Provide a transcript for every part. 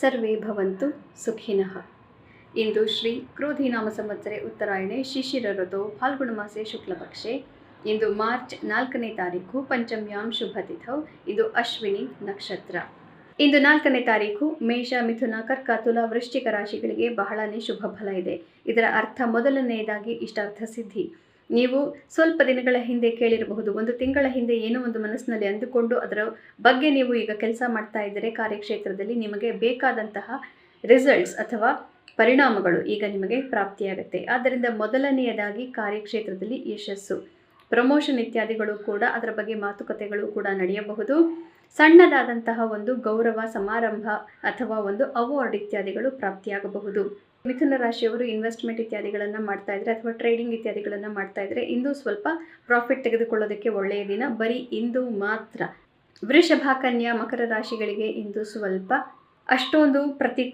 ಸರ್ವೇ ಭವಂತು ಸುಖಿನಃ. ಇಂದು ಶ್ರೀ ಕ್ರೋಧಿನಾಮ ಸಂವತ್ಸರೆ ಉತ್ತರಾಯಣೆ ಶಿಶಿರ ಋತು ಫಾಲ್ಗುಣ ಮಾಸೆ ಶುಕ್ಲಪಕ್ಷೆ. ಇಂದು ಮಾರ್ಚ್ ನಾಲ್ಕನೇ ತಾರೀಕು ಪಂಚಮ್ಯಾಂ ಶುಭ ತಿಥೌ ಇದು ಅಶ್ವಿನಿ ನಕ್ಷತ್ರ. ಇಂದು ನಾಲ್ಕನೇ ತಾರೀಕು ಮೇಷ, ಮಿಥುನ, ಕರ್ಕ, ತುಲ, ವೃಶ್ಚಿಕ ರಾಶಿಗಳಿಗೆ ಬಹಳನೇ ಶುಭ ಫಲ ಇದೆ. ಇದರ ಅರ್ಥ ಮೊದಲನೆಯದಾಗಿ ಇಷ್ಟಾರ್ಥ ಸಿದ್ಧಿ. ನೀವು ಸ್ವಲ್ಪ ದಿನಗಳ ಹಿಂದೆ ಕೇಳಿರಬಹುದು. ಒಂದು ತಿಂಗಳ ಹಿಂದೆ ಏನೋ ಒಂದು ಮನಸ್ಸಿನಲ್ಲಿ ಅಂದುಕೊಂಡು ಅದರ ಬಗ್ಗೆ ನೀವು ಈಗ ಕೆಲಸ ಮಾಡ್ತಾ ಇದ್ದರೆ ಕಾರ್ಯಕ್ಷೇತ್ರದಲ್ಲಿ ನಿಮಗೆ ಬೇಕಾದಂತಹ ರಿಸಲ್ಟ್ಸ್ ಅಥವಾ ಪರಿಣಾಮಗಳು ಈಗ ನಿಮಗೆ ಪ್ರಾಪ್ತಿಯಾಗುತ್ತೆ. ಆದ್ದರಿಂದ ಮೊದಲನೆಯದಾಗಿ ಕಾರ್ಯಕ್ಷೇತ್ರದಲ್ಲಿ ಯಶಸ್ಸು. ಪ್ರಮೋಷನ್ ಇತ್ಯಾದಿಗಳು ಕೂಡ ಅದರ ಬಗ್ಗೆ ಮಾತುಕತೆಗಳು ಕೂಡ ನಡೆಯಬಹುದು. ಸಣ್ಣದಾದಂತಹ ಒಂದು ಗೌರವ ಸಮಾರಂಭ ಅಥವಾ ಒಂದು ಅವಾರ್ಡ್ ಇತ್ಯಾದಿಗಳು ಪ್ರಾಪ್ತಿಯಾಗಬಹುದು. ಮಿಥುನ ರಾಶಿಯವರು ಇನ್ವೆಸ್ಟ್ಮೆಂಟ್ ಇತ್ಯಾದಿಗಳನ್ನು ಮಾಡ್ತಾ ಇದ್ರೆ ಅಥವಾ ಟ್ರೇಡಿಂಗ್ ಇತ್ಯಾದಿಗಳನ್ನು ಮಾಡ್ತಾ ಇದ್ರೆ ಇಂದು ಸ್ವಲ್ಪ ಪ್ರಾಫಿಟ್ ತೆಗೆದುಕೊಳ್ಳೋದಕ್ಕೆ ಒಳ್ಳೆಯ ದಿನ. ಬರೀ ಇಂದು ಮಾತ್ರ. ವೃಷಭ, ಕನ್ಯಾ, ಮಕರ ರಾಶಿಗಳಿಗೆ ಇಂದು ಸ್ವಲ್ಪ ಅಷ್ಟೊಂದು ಪ್ರತಿ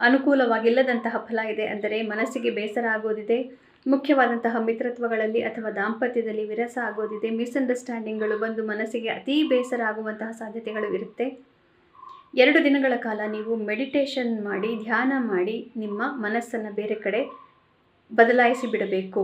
ಅನುಕೂಲವಾಗಿಲ್ಲದಂತಹ ಫಲ ಇದೆ. ಅಂದರೆ ಮನಸ್ಸಿಗೆ ಬೇಸರ ಆಗೋದಿದೆ. ಮುಖ್ಯವಾದಂತಹ ಮಿತ್ರತ್ವಗಳಲ್ಲಿ ಅಥವಾ ದಾಂಪತ್ಯದಲ್ಲಿ ವಿರಸ ಆಗೋದಿದೆ, ಮಿಸ್ಅಂಡರ್ಸ್ಟ್ಯಾಂಡಿಂಗ್ಗಳು ಬಂದು ಮನಸ್ಸಿಗೆ ಅತೀ ಬೇಸರ ಆಗುವಂತಹ ಸಾಧ್ಯತೆಗಳು ಇರುತ್ತೆ. ಎರಡು ದಿನಗಳ ಕಾಲ ನೀವು ಮೆಡಿಟೇಷನ್ ಮಾಡಿ, ಧ್ಯಾನ ಮಾಡಿ ನಿಮ್ಮ ಮನಸ್ಸನ್ನು ಬೇರೆ ಕಡೆ ಬದಲಾಯಿಸಿ ಬಿಡಬೇಕು.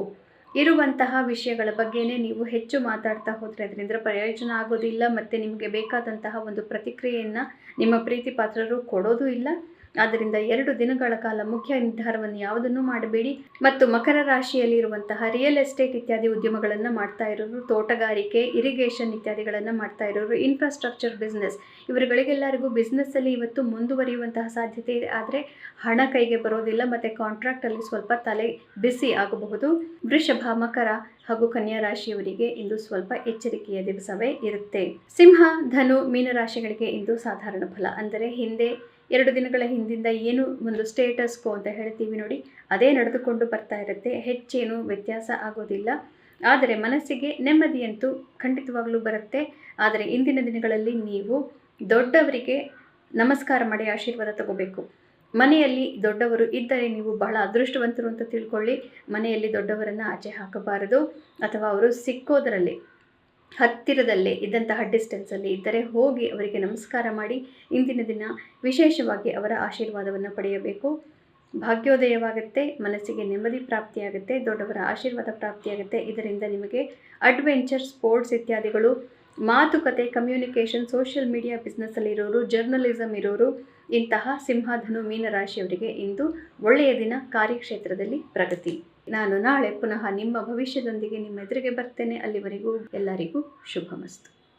ಇರುವಂತಹ ವಿಷಯಗಳ ಬಗ್ಗೆನೇ ನೀವು ಹೆಚ್ಚು ಮಾತಾಡ್ತಾ ಹೋದರೆ ಅದರಿಂದ ಪ್ರಯೋಜನ ಆಗೋದಿಲ್ಲ, ಮತ್ತು ನಿಮಗೆ ಬೇಕಾದಂತಹ ಒಂದು ಪ್ರತಿಕ್ರಿಯೆಯನ್ನು ನಿಮ್ಮ ಪ್ರೀತಿ ಪಾತ್ರರು ಕೊಡೋದು ಇಲ್ಲ. ಆದ್ದರಿಂದ ಎರಡು ದಿನಗಳ ಕಾಲ ಮುಖ್ಯ ನಿರ್ಧಾರವನ್ನು ಯಾವುದನ್ನು ಮಾಡಬೇಡಿ ಮತ್ತು ಮಕರ ರಾಶಿಯಲ್ಲಿ ಇರುವಂತಹ ರಿಯಲ್ ಎಸ್ಟೇಟ್ ಇತ್ಯಾದಿ ಉದ್ಯಮಗಳನ್ನು ಮಾಡ್ತಾ ಇರೋರು, ತೋಟಗಾರಿಕೆ ಇರಿಗೇಷನ್ ಇತ್ಯಾದಿಗಳನ್ನು ಮಾಡ್ತಾ ಇರೋರು ಇನ್ಫ್ರಾಸ್ಟ್ರಕ್ಚರ್ ಬಿಸ್ನೆಸ್ ಇವರುಗಳಿಗೆಲ್ಲರಿಗೂ ಬಿಸ್ನೆಸ್ಸಲ್ಲಿ ಇವತ್ತು ಮುಂದುವರಿಯುವಂತಹ ಸಾಧ್ಯತೆ ಇದೆ. ಆದರೆ ಹಣ ಕೈಗೆ ಬರೋದಿಲ್ಲ ಮತ್ತು ಕಾಂಟ್ರಾಕ್ಟಲ್ಲಿ ಸ್ವಲ್ಪ ತಲೆ ಬಿಸಿ ಆಗಬಹುದು. ವೃಷಭ, ಮಕರ ಹಾಗೂ ಕನ್ಯಾ ರಾಶಿಯವರಿಗೆ ಇಂದು ಸ್ವಲ್ಪ ಎಚ್ಚರಿಕೆಯ ದಿವಸವೇ ಇರುತ್ತೆ. ಸಿಂಹ, ಧನು, ಮೀನರಾಶಿಗಳಿಗೆ ಇಂದು ಸಾಧಾರಣ ಫಲ. ಅಂದರೆ ಹಿಂದೆ ಎರಡು ದಿನಗಳ ಹಿಂದಿಂದ ಏನು ಒಂದು ಸ್ಟೇಟಸ್ ಕೋ ಅಂತ ಹೇಳ್ತೀವಿ ನೋಡಿ. ಅದೇ ನಡೆದುಕೊಂಡು ಬರ್ತಾ ಇರುತ್ತೆ. ಹೆಚ್ಚೇನು ವ್ಯತ್ಯಾಸ ಆಗೋದಿಲ್ಲ. ಆದರೆ ಮನಸ್ಸಿಗೆ ನೆಮ್ಮದಿಯಂತೂ ಖಂಡಿತವಾಗಲೂ ಬರುತ್ತೆ. ಆದರೆ ಇಂದಿನ ದಿನಗಳಲ್ಲಿ ನೀವು ದೊಡ್ಡವರಿಗೆ ನಮಸ್ಕಾರ ಮಾಡಿ ಆಶೀರ್ವಾದ ತಗೋಬೇಕು. ಮನೆಯಲ್ಲಿ ದೊಡ್ಡವರು ಇದ್ದರೆ ನೀವು ಬಹಳ ಅದೃಷ್ಟವಂತರು ಅಂತ ತಿಳ್ಕೊಳ್ಳಿ. ಮನೆಯಲ್ಲಿ ದೊಡ್ಡವರನ್ನು ಆಚೆ ಹಾಕಬಾರದು. ಅಥವಾ ಅವರು ಸಿಕ್ಕೋದರಲ್ಲಿ ಹತ್ತಿರದಲ್ಲೇ ಇದ್ದಂತಹ ಡಿಸ್ಟೆನ್ಸಲ್ಲಿ ಇದ್ದರೆ ಹೋಗಿ ಅವರಿಗೆ ನಮಸ್ಕಾರ ಮಾಡಿ ಇಂದಿನ ದಿನ ವಿಶೇಷವಾಗಿ ಅವರ ಆಶೀರ್ವಾದವನ್ನು ಪಡೆಯಬೇಕು. ಭಾಗ್ಯೋದಯವಾಗುತ್ತೆ, ಮನಸ್ಸಿಗೆ ನೆಮ್ಮದಿ ಪ್ರಾಪ್ತಿಯಾಗುತ್ತೆ, ದೊಡ್ಡವರ ಆಶೀರ್ವಾದ ಪ್ರಾಪ್ತಿಯಾಗುತ್ತೆ. ಇದರಿಂದ ನಿಮಗೆ ಅಡ್ವೆಂಚರ್ ಸ್ಪೋರ್ಟ್ಸ್ ಇತ್ಯಾದಿಗಳು, ಮಾತುಕತೆ ಕಮ್ಯುನಿಕೇಷನ್ ಸೋಷಿಯಲ್ ಮೀಡಿಯಾ ಬಿಸ್ನೆಸ್ಸಲ್ಲಿರೋರು ಜರ್ನಲಿಸಮ್ ಇರೋರು, ಇಂತಹ ಸಿಂಹಧನು, ಮೀನರಾಶಿಯವರಿಗೆ ಇಂದು ಒಳ್ಳೆಯ ದಿನ ಕಾರ್ಯಕ್ಷೇತ್ರದಲ್ಲಿ ಪ್ರಗತಿ. ನಾನು ನಾಳೆ ಪುನಃ ನಿಮ್ಮ ಭವಿಷ್ಯದೊಂದಿಗೆ ನಿಮ್ಮ ಎದುರಿಗೆ ಬರ್ತೇನೆ. ಅಲ್ಲಿವರೆಗೂ ಎಲ್ಲರಿಗೂ ಶುಭಮಸ್ತು.